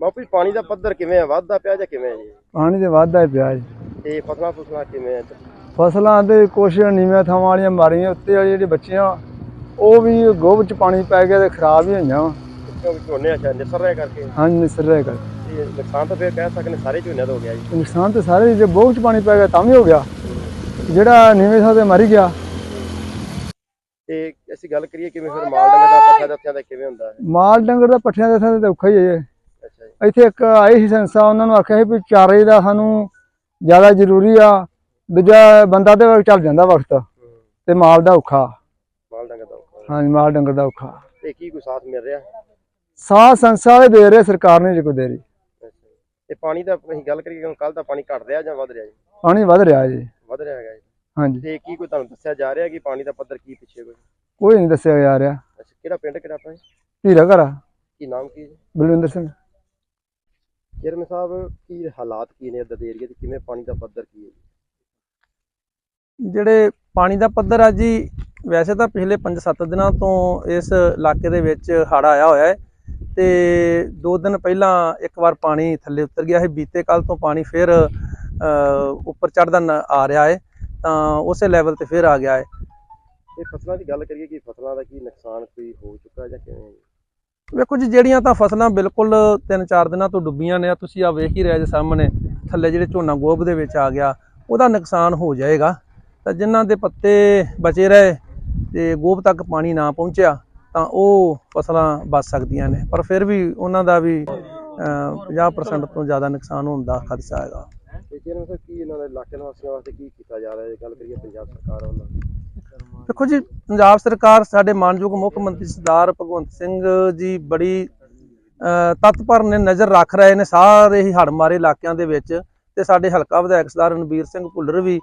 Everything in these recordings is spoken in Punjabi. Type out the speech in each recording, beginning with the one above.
ਬਾਪੂ ਜੀ ਪਾਣੀ ਦਾ ਪੱਧਰ ਕਿਵੇਂ ਹੈ ਵੱਧਦਾ ਪਿਆ ਜਾਂ ਕਿਵੇਂ ਜੀ? ਪਾਣੀ ਤੇ ਵਾਧਾ ਹੀ ਪਿਆ ਜੀ। ਤੇ ਫਸਲਾਂ ਫਸਲਾਂ ਕਿਵੇਂ ਹੈ ਫਸਲਾਂ ਤੇ ਕੁਛ ਨੀਵੀਆਂ ਥਾਵਾਂ ਵਾਲੀਆਂ ਮਾਰੀਆਂ ਉੱਤੇ ਵਾਲੀ ਜਿਹੜੀ ਬੱਚੀਆਂ ਉਹ ਵੀ ਗੋਭ ਚ ਪਾਣੀ ਪੈ ਗਿਆ ਤੇ ਖਰਾਬ ਹੀ ਹੋਈਆਂ ਵਾਂ। ਕਿਉਂਕਿ ਝੋਨੇ ਅੱਛਾ ਨਿਸਰ ਰਿਹਾ ਕਰਕੇ। ਹਾਂਜੀ ਨਿਸਰ ਰਿਹਾ ਕਰ ਇਹ ਨੁਕਸਾਨ ਤਾਂ ਫਿਰ ਕਹਿ ਸਕਦੇ ਸਾਰੇ ਝੋਨੇ ਦਾ ਹੋ ਗਿਆ ਜੀ। ਨੁਕਸਾਨ ਤੇ ਸਾਰੇ ਜੇ ਬੋਗ ਚ ਪਾਣੀ ਪੈ ਗਿਆ ਤਾਂ ਵੀ ਹੋ ਗਿਆ। ਜਿਹੜਾ ਨੀਵੇਂ ਥਾਂ ਤੇ ਮਰ ਗਿਆ। ਤੇ ਅਸੀਂ ਗੱਲ ਕਰੀਏ ਕਿਵੇਂ ਫਿਰ ਮਾਲ ਡੰਗਰ ਦਾ ਪੱਠਾ ਦੱਸਿਆਂ ਦਾ ਕਿਵੇਂ ਹੁੰਦਾ ਹੈ? ਮਾਲ ਡੰਗਰ ਦਾ ਪੱਠਿਆਂ ਦੇ ਥਾਂ ਤੇ ਔਖਾ ਹੀ ਹੈ ਇੱਥੇ ਇੱਕ ਆਈ ਸੀ ਸੰਸਥਾ ਉਹਨਾਂ ਨੂੰ ਆਖਿਆ ਸੀ ਵੀ ਚਾਰੇ ਦਾ ਸਾਨੂੰ ਜ਼ਿਆਦਾ ਜ਼ਰੂਰੀ ਆ ਦੂਜਾ ਬੰਦਾ ਤੇ ਚੱਲ ਜਾਂਦਾ ਵਕਤ। ਤੇ ਮਾਲ ਦਾ ਔਖਾ। ਮਾਲ ਡੰਗਰ ਦਾ ਔਖਾ। ਹਾਂਜੀ ਮਾਲ ਡੰਗਰ ਦਾ ਔਖਾ। ਤੇ ਕੀ ਕੋਈ ਸਾਥ ਮਿਲ ਰਿਹਾ? ਸਾਹ ਸੰਸਥਾ ਵਾਲੇ ਦੇ ਰਹੇ ਸਰਕਾਰ ਨੇ ਜੇ ਕੋਈ ਦੇ ਰਹੀ। ਤੇ ਪਾਣੀ ਦਾ ਅਸੀਂ ਗੱਲ ਕਰੀਏ ਕੱਲ ਦਾ ਪਾਣੀ ਘਟ ਰਿਹਾ ਜਾਂ ਵੱਧ ਰਿਹਾ ਜੀ? ਪਾਣੀ ਵੱਧ ਰਿਹਾ ਜੀ। ਵੱਧ ਰਿਹਾ ਹੈਗਾ ਜੀ। ਹਾਂਜੀ। ਤੇ ਕੀ ਕੋਈ ਤੁਹਾਨੂੰ ਦੱਸਿਆ ਜਾ ਰਿਹਾ ਕਿ ਪਾਣੀ ਦਾ ਪੱਧਰ ਕੀ ਪਿੱਛੇ ਕੋਈ? ਕੋਈ ਨਹੀਂ ਦੱਸਿਆ ਜਾ ਰਿਹਾ। ਅੱਛਾ ਕਿਹੜਾ ਪਿੰਡ ਕਿਹੜਾ ਆਪਣਾ ਜੀ? ਧੀਰਾ ਘਰਾ ਕੀ ਨਾਮ ਕੀ ਜੀ? ਬਲਵਿੰਦਰ ਸਿੰਘ। ਚੇਅਰਮੈਨ ਸਾਹਿਬ ਕੀ ਹਾਲਾਤ ਕੀ ਨੇ ਇੱਧਰ ਦੇ ਏਰੀਆ ਦੇ? ਕਿਵੇਂ ਪਾਣੀ ਦਾ ਪੱਧਰ ਕੀ ਹੈ ਜੀ? ਜਿਹੜੇ ਪਾਣੀ ਦਾ ਪੱਧਰ ਆ ਜੀ ਵੈਸੇ ਤਾਂ ਪਿਛਲੇ 5-7 ਦਿਨਾਂ ਤੋਂ ਇਸ ਇਲਾਕੇ ਦੇ ਵਿੱਚ ਹੜ੍ਹ ਆਇਆ ਹੋਇਆ ਹੈ ਤੇ ਦੋ ਦਿਨ ਪਹਿਲਾਂ ਇੱਕ ਵਾਰ ਪਾਣੀ ਥੱਲੇ ਉਤਰ ਗਿਆ ਹੈ। ਬੀਤੇ ਕੱਲ ਤੋਂ ਪਾਣੀ ਫਿਰ ਉੱਪਰ ਚੜ੍ਹਦਾ ਆ ਰਿਹਾ ਹੈ ਤਾਂ ਉਸੇ ਲੈਵਲ ਤੇ ਫਿਰ ਆ ਗਿਆ ਹੈ। ਤੇ ਫਸਲਾਂ ਦੀ ਗੱਲ ਕਰੀਏ ਕਿ ਫਸਲਾਂ ਦਾ ਕੀ ਨੁਕਸਾਨ ਕੋਈ ਹੋ ਚੁੱਕਾ ਜਾਂ ਕਿਵੇਂ ਵੇਖੋ ਜੀ ਜਿਹੜੀਆਂ ਤਾਂ ਫਸਲਾਂ ਬਿਲਕੁਲ 3-4 ਦਿਨਾਂ ਤੋਂ ਡੁੱਬੀਆਂ ਨੇ ਤੁਸੀਂ ਆ ਵੇਖ ਹੀ ਰਹੇ ਜੇ ਸਾਹਮਣੇ ਥੱਲੇ ਜਿਹੜੇ ਝੋਨਾ ਗੋਭ ਦੇ ਵਿੱਚ ਆ ਗਿਆ ਉਹਦਾ ਨੁਕਸਾਨ ਹੋ ਜਾਏਗਾ। ਤਾਂ ਜਿਨ੍ਹਾਂ ਦੇ ਪੱਤੇ ਬਚੇ ਰਹੇ ਤੇ ਗੋਭ ਤੱਕ ਪਾਣੀ ਨਾ ਪਹੁੰਚਿਆ ਤਾਂ ਉਹ ਫਸਲਾਂ ਬਚ ਸਕਦੀਆਂ ਨੇ। ਪਰ ਫਿਰ ਵੀ ਉਹਨਾਂ ਦਾ ਵੀ ਅਹ, 50% ਤੋਂ ਜ਼ਿਆਦਾ ਨੁਕਸਾਨ ਹੋਣ ਦਾ ਖਦਸ਼ਾ ਹੈਗਾ। ਕੀ ਇਹਨਾਂ ਦੇ ਇਲਾਕੇ ਨਿਵਾਸੀਆਂ ਵਾਸਤੇ ਕੀ ਕੀਤਾ ਜਾ ਰਿਹਾ ਹੈ? ਗੱਲ ਕਰੀਏ ਪੰਜਾਬ ਸਰਕਾਰ ਵੱਲੋਂ। ਦੇਖੋ ਜੀ, ਪੰਜਾਬ ਸਰਕਾਰ ਸਾਡੇ ਮਾਨਯੋਗ ਮੁੱਖ ਮੰਤਰੀ ਸਰਦਾਰ ਭਗਵੰਤ ਸਿੰਘ ਜੀ ਬੜੀ ਤਤਪਰ ਨੇ ਨਜ਼ਰ ਰੱਖ ਰਹੇ ਨੇ ਸਾਰੇ ਹੀ ਹੜ੍ਹ ਮਾਰੇ ਇਲਾਕਿਆਂ ਦੇ ਵਿੱਚ ਤੇ ਸਾਡੇ ਹਲਕਾ ਵਿਧਾਇਕ ਸਰਦਾਰ ਰਣਬੀਰ ਸਿੰਘ ਭੁੱਲਰ ਵੀ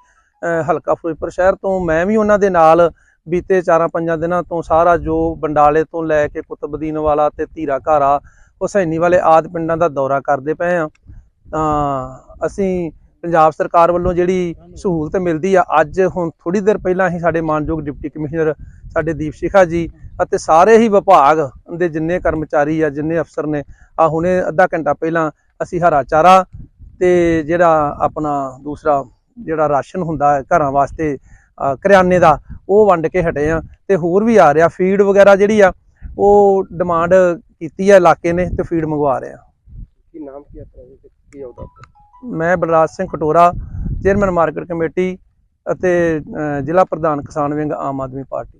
ਹਲਕਾ ਫਿਰੋਜ਼ਪੁਰ ਸ਼ਹਿਰ ਤੋਂ, ਮੈਂ ਵੀ ਉਹਨਾਂ ਦੇ ਨਾਲ ਬੀਤੇ 4-5 ਦਿਨਾਂ ਤੋਂ ਸਾਰਾ ਜੋ ਬੰਡਾਲੇ ਤੋਂ ਲੈ ਕੇ ਕੁਤਬਦੀਨ ਵਾਲਾ ਤੇ ਧੀਰਾ ਘਾਰਾ ਹੁਸੈਨੀ ਵਾਲੇ ਆਦ ਪਿੰਡਾਂ ਦਾ ਦੌਰਾ ਕਰਦੇ ਪਏ ਆ ਤਾਂ ਅਸੀਂ ਪੰਜਾਬ ਸਰਕਾਰ ਵੱਲੋਂ ਜਿਹੜੀ ਸਹੂਲਤ ਮਿਲਦੀ ਆ, ਅੱਜ ਹੁਣ ਥੋੜੀ ਦੇਰ ਪਹਿਲਾਂ ਹੀ ਸਾਡੇ ਮਾਨਯੋਗ ਡਿਪਟੀ ਕਮਿਸ਼ਨਰ ਸਾਡੇ ਦੀਪ ਸ਼ਿਖਾ ਜੀ ਅਤੇ ਸਾਰੇ ਹੀ ਵਿਭਾਗ ਦੇ ਜਿੰਨੇ ਕਰਮਚਾਰੀ ਆ, ਜਿੰਨੇ ਅਫਸਰ ਨੇ, ਆ ਹੁਣੇ ਅੱਧਾ ਘੰਟਾ ਪਹਿਲਾਂ ਅਸੀਂ ਹਰਾ ਚਾਰਾ ਤੇ ਜਿਹੜਾ ਆਪਣਾ ਦੂਸਰਾ ਜਿਹੜਾ ਰਾਸ਼ਨ ਹੁੰਦਾ ਘਰਾਂ ਵਾਸਤੇ ਕਰਿਆਨੇ ਦਾ, ਉਹ ਵੰਡ ਕੇ ਹਟੇ ਆ ਤੇ ਹੋਰ ਵੀ ਆ ਰਿਹਾ, ਫੀਡ ਵਗੈਰਾ ਜਿਹੜੀ ਆ, ਉਹ ਡਿਮਾਂਡ ਕੀਤੀ ਆ ਇਲਾਕੇ ਨੇ ਤੇ ਫੀਡ ਮੰਗਵਾ ਰਹੇ ਆ। ਕੀ ਨਾਮ ਕੀ ਆਪਣਾ ਕੀ ਆਉਦਾ? ਮੈਂ Balraj Singh Katora chairman market committee ਅਤੇ ਜ਼ਿਲ੍ਹਾ ਪ੍ਰਧਾਨ ਕਿਸਾਨ ਵਿੰਗ ਆਮ ਆਦਮੀ ਪਾਰਟੀ।